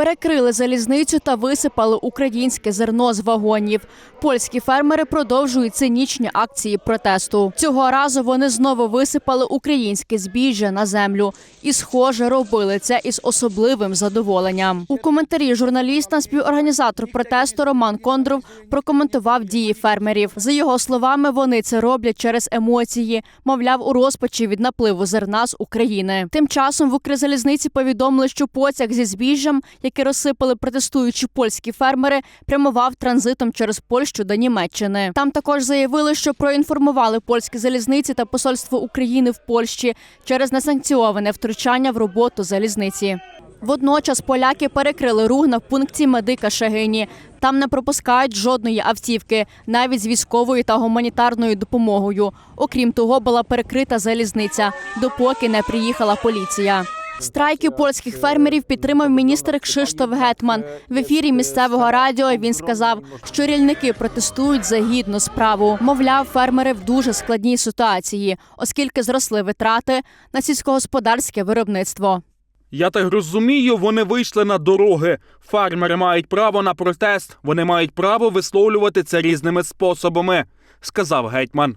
Перекрили залізницю та висипали українське зерно з вагонів. Польські фермери продовжують цинічні акції протесту. Цього разу вони знову висипали українське збіжжя на землю і, схоже, робили це із особливим задоволенням. У коментарі журналіст та співорганізатор протесту Роман Кондров прокоментував дії фермерів. За його словами, вони це роблять через емоції, мовляв, у розпачі від напливу зерна з України. Тим часом в Укрзалізниці повідомили, що потяг зі збіжжям, який розсипали протестуючі польські фермери, прямував транзитом через Польщу до Німеччини. Там також заявили, що проінформували польські залізниці та посольство України в Польщі через несанкціоване втручання в роботу залізниці. Водночас поляки перекрили рух на пункті медика Шегині. Там не пропускають жодної автівки, навіть з військовою та гуманітарною допомогою. Окрім того, була перекрита залізниця, допоки не приїхала поліція. Страйки польських фермерів підтримав міністр Кшиштоф Гетман. В ефірі місцевого радіо він сказав, що рільники протестують за гідну справу. Мовляв, фермери в дуже складній ситуації, оскільки зросли витрати на сільськогосподарське виробництво. Я так розумію, вони вийшли на дороги. Фермери мають право на протест. Вони мають право висловлювати це різними способами, сказав гетьман.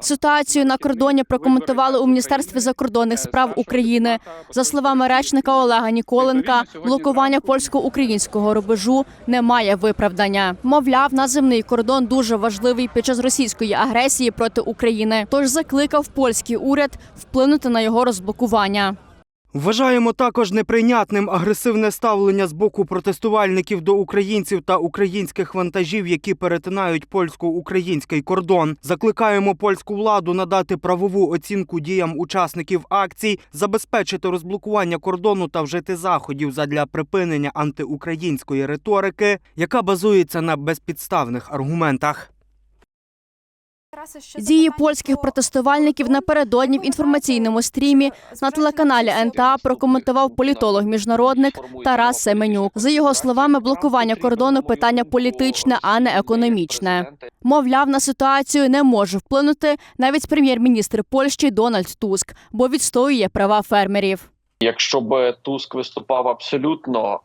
Ситуацію на кордоні прокоментували у міністерстві закордонних справ України. За словами речника Олега Ніколенка, блокування польсько-українського рубежу не має виправдання. Мовляв, наземний кордон дуже важливий під час російської агресії проти України. Тож закликав польський уряд вплинути на його розблокування. Вважаємо також неприйнятним агресивне ставлення з боку протестувальників до українців та українських вантажів, які перетинають польсько-український кордон. Закликаємо польську владу надати правову оцінку діям учасників акцій, забезпечити розблокування кордону та вжити заходів задля припинення антиукраїнської риторики, яка базується на безпідставних аргументах. Дії польських протестувальників напередодні в інформаційному стрімі на телеканалі НТА прокоментував політолог-міжнародник Тарас Семенюк. За його словами, блокування кордону питання політичне, а не економічне. Мовляв, на ситуацію не може вплинути навіть прем'єр-міністр Польщі Дональд Туск, бо відстоює права фермерів. Якщо б Туск виступав абсолютно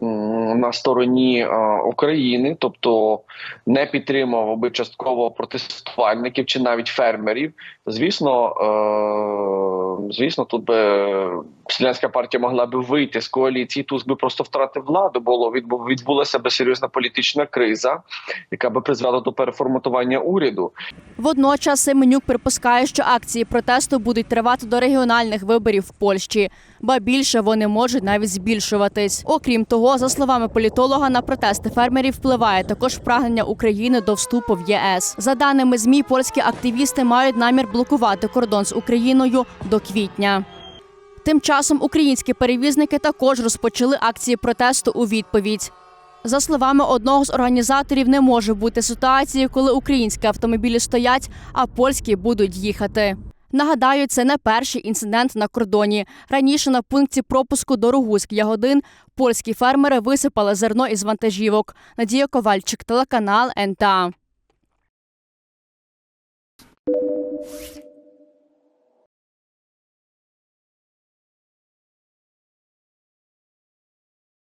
на стороні України, тобто не підтримував би частково протестувальників чи навіть фермерів, звісно, е, звісно, тут би селянська партія могла би вийти з коаліції. Туск би просто втратив владу. Було відбулася би серйозна політична криза, яка би призвела до переформатування уряду. Водночас Семенюк припускає, що акції протесту будуть тривати до регіональних виборів в Польщі, ба більше вони можуть навіть збільшуватись. Окрім того, за словами політолога, на протести фермерів впливає також прагнення України до вступу в ЄС. За даними змі, польські активісти мають намір блокувати кордон з Україною до квітня. Тим часом українські перевізники також розпочали акції протесту у відповідь. За словами одного з організаторів, не може бути ситуації, коли українські автомобілі стоять, а польські будуть їхати. Нагадаю, це не перший інцидент на кордоні. Раніше на пункті пропуску до Ругуськ Ягодин польські фермери висипали зерно із вантажівок. Надія Ковальчик, телеканал НТА.